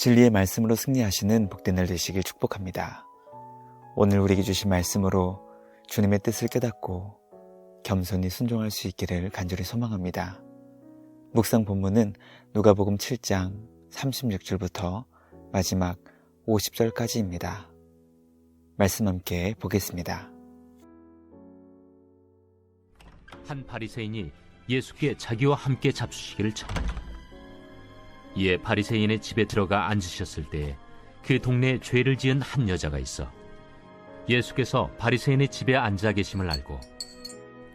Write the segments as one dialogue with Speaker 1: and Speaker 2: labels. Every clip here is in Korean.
Speaker 1: 진리의 말씀으로 승리하시는 복된 날 되시길 축복합니다. 오늘 우리에게 주신 말씀으로 주님의 뜻을 깨닫고 겸손히 순종할 수 있기를 간절히 소망합니다. 묵상 본문은 누가복음 7장 36절부터 마지막 50절까지입니다. 말씀 함께 보겠습니다.
Speaker 2: 한 바리새인이 예수께 자기와 함께 잡수시기를 청하니 이에 바리새인의 집에 들어가 앉으셨을 때그 동네에 죄를 지은 한 여자가 있어 예수께서 바리새인의 집에 앉아 계심을 알고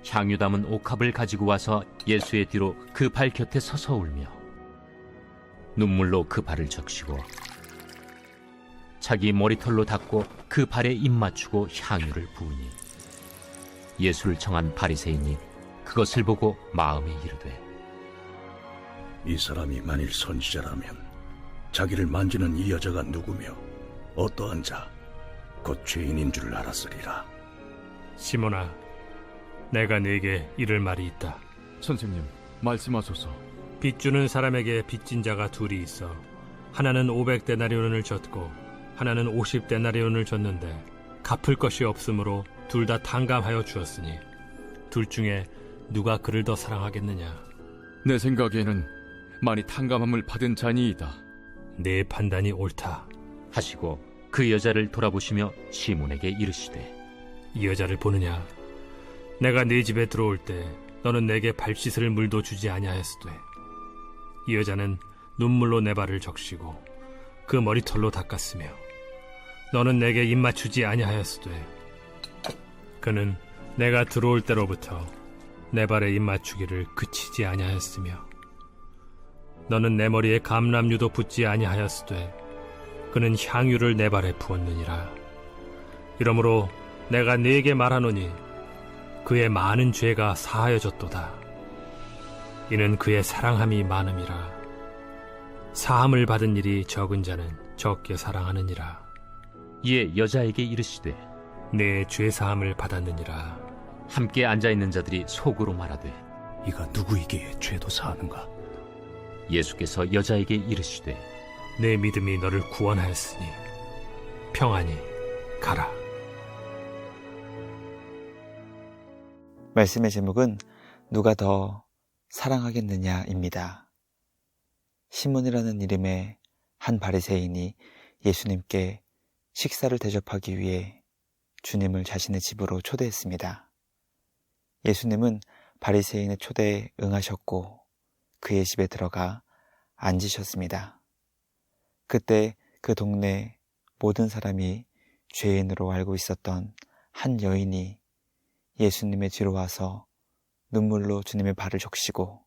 Speaker 2: 향유 담은 옥합을 가지고 와서 예수의 뒤로 그 발 곁에 서서 울며 눈물로 그 발을 적시고 자기 머리털로 닦고 그 발에 입 맞추고 향유를 부으니 예수를 청한 바리새인이 그것을 보고 마음에 이르되
Speaker 3: 이 사람이 만일 선지자라면 자기를 만지는 이 여자가 누구며 어떠한 자, 곧 죄인인 줄 알았으리라.
Speaker 4: 시몬아, 내가 네게 이를 말이 있다.
Speaker 5: 선생님, 말씀하소서.
Speaker 4: 빚 주는 사람에게 빚진 자가 둘이 있어 하나는 500데나리온을 줬고 하나는 50데나리온을 줬는데 갚을 것이 없으므로 둘 다 탕감하여 주었으니 둘 중에 누가 그를 더 사랑하겠느냐?
Speaker 5: 내 생각에는 많이 탕감함을 받은 자니이다.
Speaker 4: 내 판단이 옳다.
Speaker 2: 하시고 그 여자를 돌아보시며 시몬에게 이르시되
Speaker 4: 이 여자를 보느냐? 내가 네 집에 들어올 때 너는 내게 발 씻을 물도 주지 아니하였으되 이 여자는 눈물로 내 발을 적시고 그 머리털로 닦았으며 너는 내게 입 맞추지 아니하였으되 그는 내가 들어올 때로부터 내 발에 입 맞추기를 그치지 아니하였으며 너는 내 머리에 감람유도 붓지 아니하였으되 그는 향유를 내 발에 부었느니라. 이러므로 내가 네게 말하노니 그의 많은 죄가 사하여졌도다. 이는 그의 사랑함이 많음이라. 사함을 받은 일이 적은 자는 적게 사랑하느니라.
Speaker 2: 이에 여자에게 이르시되
Speaker 4: 내 죄 사함을 받았느니라.
Speaker 2: 함께 앉아 있는 자들이 속으로 말하되
Speaker 3: 이가 누구이기에 죄도 사하는가?
Speaker 2: 예수께서 여자에게 이르시되
Speaker 4: 내 믿음이 너를 구원하였으니 평안히 가라
Speaker 1: 말씀의 제목은 누가 더 사랑하겠느냐입니다. 시몬이라는 이름의 한 바리새인이 예수님께 식사를 대접하기 위해 주님을 자신의 집으로 초대했습니다. 예수님은 바리새인의 초대에 응하셨고 그의 집에 들어가 앉으셨습니다. 그때 그 동네 모든 사람이 죄인으로 알고 있었던 한 여인이 예수님의 뒤로 와서 눈물로 주님의 발을 적시고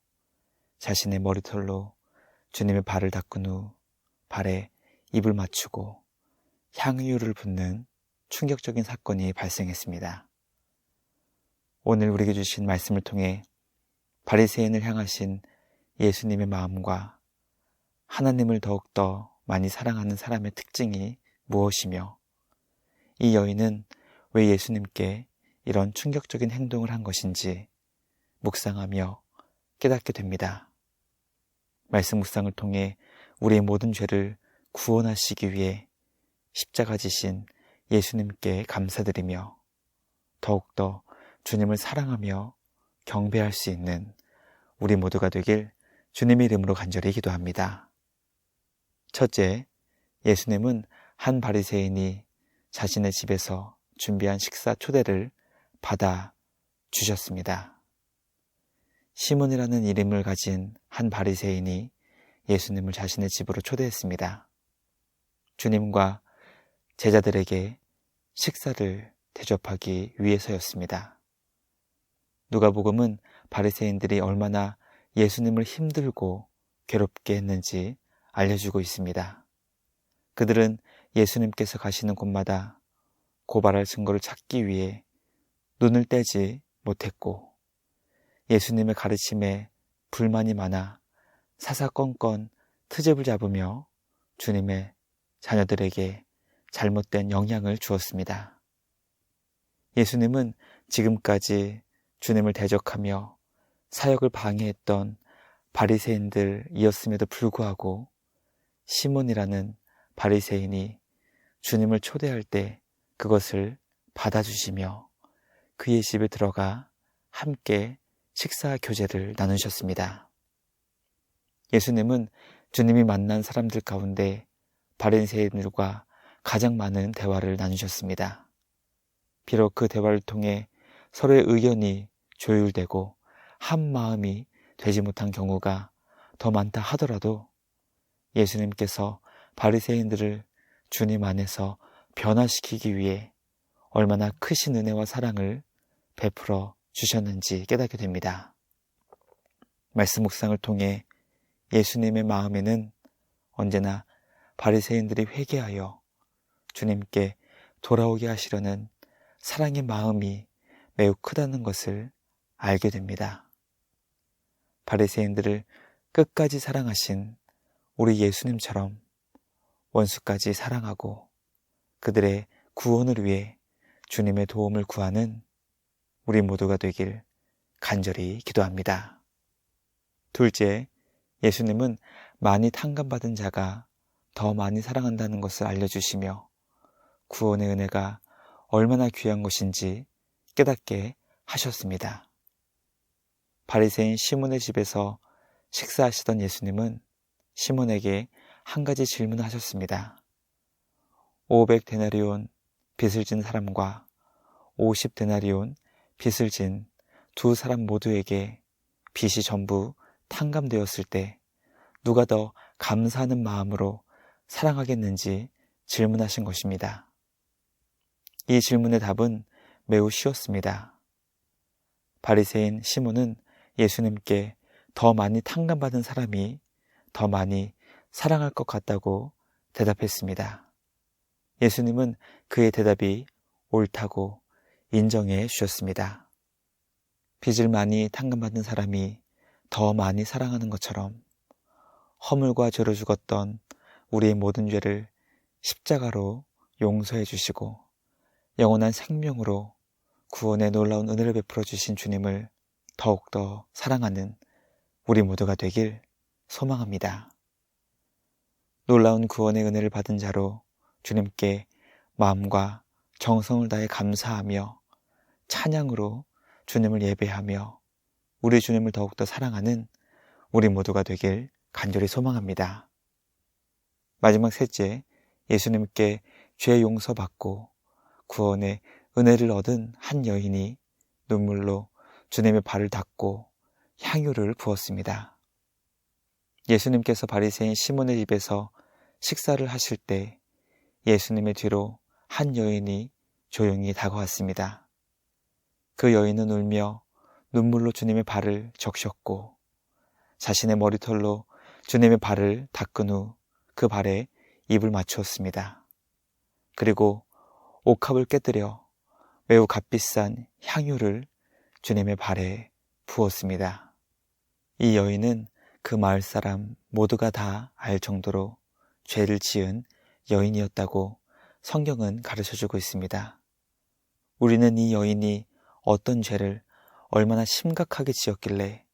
Speaker 1: 자신의 머리털로 주님의 발을 닦은 후 발에 입을 맞추고 향유를 붓는 충격적인 사건이 발생했습니다. 오늘 우리에게 주신 말씀을 통해 바리새인을 향하신 예수님의 마음과 하나님을 더욱더 많이 사랑하는 사람의 특징이 무엇이며 이 여인은 왜 예수님께 이런 충격적인 행동을 한 것인지 묵상하며 깨닫게 됩니다. 말씀 묵상을 통해 우리의 모든 죄를 구원하시기 위해 십자가 지신 예수님께 감사드리며 더욱더 주님을 사랑하며 경배할 수 있는 우리 모두가 되길 주님의 이름으로 간절히 기도합니다. 첫째, 예수님은 한 바리새인이 자신의 집에서 준비한 식사 초대를 받아 주셨습니다. 시몬이라는 이름을 가진 한 바리새인이 예수님을 자신의 집으로 초대했습니다. 주님과 제자들에게 식사를 대접하기 위해서였습니다. 누가복음은 바리새인들이 얼마나 예수님을 힘들고 괴롭게 했는지 알려주고 있습니다. 그들은 예수님께서 가시는 곳마다 고발할 증거를 찾기 위해 눈을 떼지 못했고 예수님의 가르침에 불만이 많아 사사건건 트집을 잡으며 주님의 자녀들에게 잘못된 영향을 주었습니다. 예수님은 지금까지 주님을 대적하며 사역을 방해했던 바리새인들이었음에도 불구하고 시몬이라는 바리새인이 주님을 초대할 때 그것을 받아주시며 그의 집에 들어가 함께 식사 교제를 나누셨습니다. 예수님은 주님이 만난 사람들 가운데 바리새인들과 가장 많은 대화를 나누셨습니다. 비록 그 대화를 통해 서로의 의견이 조율되고 한 마음이 되지 못한 경우가 더 많다 하더라도 예수님께서 바리새인들을 주님 안에서 변화시키기 위해 얼마나 크신 은혜와 사랑을 베풀어 주셨는지 깨닫게 됩니다. 말씀 묵상을 통해 예수님의 마음에는 언제나 바리새인들이 회개하여 주님께 돌아오게 하시려는 사랑의 마음이 매우 크다는 것을 알게 됩니다. 바리새인들을 끝까지 사랑하신 우리 예수님처럼 원수까지 사랑하고 그들의 구원을 위해 주님의 도움을 구하는 우리 모두가 되길 간절히 기도합니다. 둘째, 예수님은 많이 탕감받은 자가 더 많이 사랑한다는 것을 알려주시며 구원의 은혜가 얼마나 귀한 것인지 깨닫게 하셨습니다. 바리새인 시몬의 집에서 식사하시던 예수님은 시몬에게 한 가지 질문을 하셨습니다. 500 데나리온 빚을 진 사람과 50 데나리온 빚을 진 두 사람 모두에게 빚이 전부 탕감되었을 때 누가 더 감사하는 마음으로 사랑하겠는지 질문하신 것입니다. 이 질문의 답은 매우 쉬웠습니다. 바리새인 시몬은 예수님께 더 많이 탕감받은 사람이 더 많이 사랑할 것 같다고 대답했습니다. 예수님은 그의 대답이 옳다고 인정해 주셨습니다. 빚을 많이 탕감받은 사람이 더 많이 사랑하는 것처럼 허물과 죄로 죽었던 우리의 모든 죄를 십자가로 용서해 주시고 영원한 생명으로 구원의 놀라운 은혜를 베풀어 주신 주님을 더욱더 사랑하는 우리 모두가 되길 소망합니다. 놀라운 구원의 은혜를 받은 자로 주님께 마음과 정성을 다해 감사하며 찬양으로 주님을 예배하며 우리 주님을 더욱더 사랑하는 우리 모두가 되길 간절히 소망합니다. 마지막 셋째, 예수님께 죄 용서받고 구원의 은혜를 얻은 한 여인이 눈물로 주님의 발을 닦고 향유를 부었습니다. 예수님께서 바리새인 시몬의 집에서 식사를 하실 때 예수님의 뒤로 한 여인이 조용히 다가왔습니다. 그 여인은 울며 눈물로 주님의 발을 적셨고 자신의 머리털로 주님의 발을 닦은 후 그 발에 입을 맞추었습니다. 그리고 옥합을 깨뜨려 매우 값비싼 향유를 주님의 발에 부었습니다. 이 여인은 그 마을 사람 모두가 다 알 정도로 죄를 지은 여인이었다고 성경은 가르쳐 주고 있습니다. 우리는 이 여인이 어떤 죄를 얼마나 심각하게 지었길래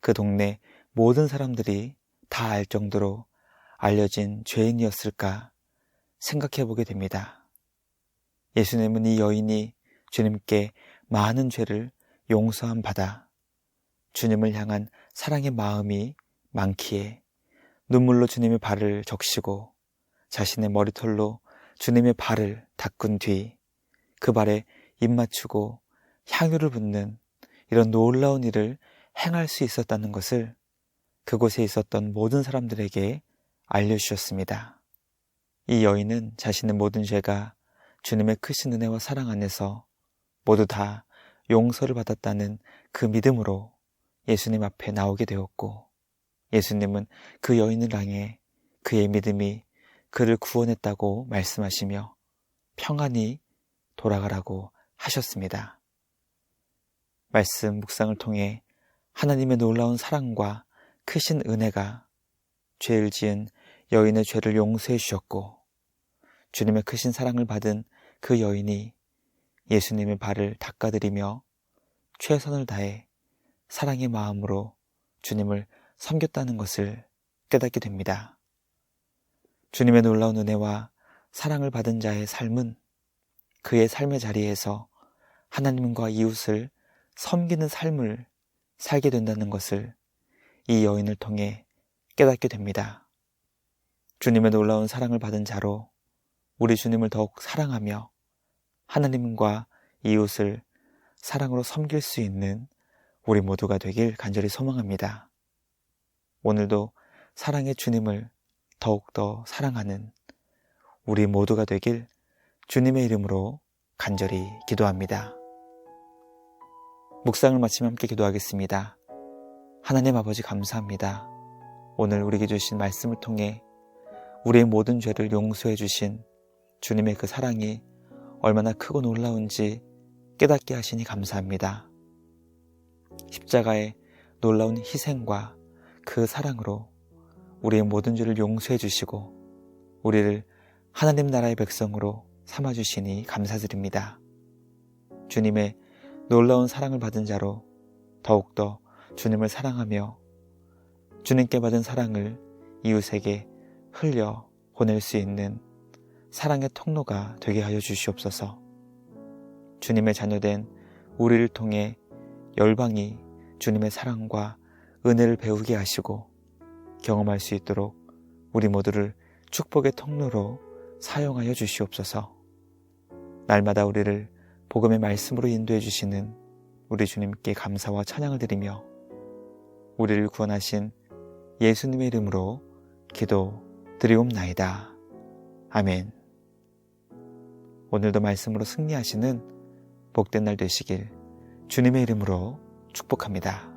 Speaker 1: 그 동네 모든 사람들이 다 알 정도로 알려진 죄인이었을까 생각해 보게 됩니다. 예수님은 이 여인이 주님께 많은 죄를 용서함 받아 주님을 향한 사랑의 마음이 많기에 눈물로 주님의 발을 적시고 자신의 머리털로 주님의 발을 닦은 뒤 그 발에 입 맞추고 향유를 붓는 이런 놀라운 일을 행할 수 있었다는 것을 그곳에 있었던 모든 사람들에게 알려주셨습니다. 이 여인은 자신의 모든 죄가 주님의 크신 은혜와 사랑 안에서 모두 다 용서를 받았다는 그 믿음으로 예수님 앞에 나오게 되었고 예수님은 그 여인을 향해 그의 믿음이 그를 구원했다고 말씀하시며 평안히 돌아가라고 하셨습니다. 말씀 묵상을 통해 하나님의 놀라운 사랑과 크신 은혜가 죄를 지은 여인의 죄를 용서해 주셨고 주님의 크신 사랑을 받은 그 여인이 예수님의 발을 닦아드리며 최선을 다해 사랑의 마음으로 주님을 섬겼다는 것을 깨닫게 됩니다. 주님의 놀라운 은혜와 사랑을 받은 자의 삶은 그의 삶의 자리에서 하나님과 이웃을 섬기는 삶을 살게 된다는 것을 이 여인을 통해 깨닫게 됩니다. 주님의 놀라운 사랑을 받은 자로 우리 주님을 더욱 사랑하며 하나님과 이웃을 사랑으로 섬길 수 있는 우리 모두가 되길 간절히 소망합니다. 오늘도 사랑의 주님을 더욱더 사랑하는 우리 모두가 되길 주님의 이름으로 간절히 기도합니다. 묵상을 마치며 함께 기도하겠습니다. 하나님 아버지 감사합니다. 오늘 우리에게 주신 말씀을 통해 우리의 모든 죄를 용서해 주신 주님의 그 사랑이 얼마나 크고 놀라운지 깨닫게 하시니 감사합니다. 십자가의 놀라운 희생과 그 사랑으로 우리의 모든 죄를 용서해 주시고 우리를 하나님 나라의 백성으로 삼아 주시니 감사드립니다. 주님의 놀라운 사랑을 받은 자로 더욱더 주님을 사랑하며 주님께 받은 사랑을 이웃에게 흘려 보낼 수 있는 사랑의 통로가 되게 하여 주시옵소서. 주님의 자녀된 우리를 통해 열방이 주님의 사랑과 은혜를 배우게 하시고 경험할 수 있도록 우리 모두를 축복의 통로로 사용하여 주시옵소서. 날마다 우리를 복음의 말씀으로 인도해 주시는 우리 주님께 감사와 찬양을 드리며 우리를 구원하신 예수님의 이름으로 기도 드리옵나이다. 아멘. 오늘도 말씀으로 승리하시는 복된 날 되시길 주님의 이름으로 축복합니다.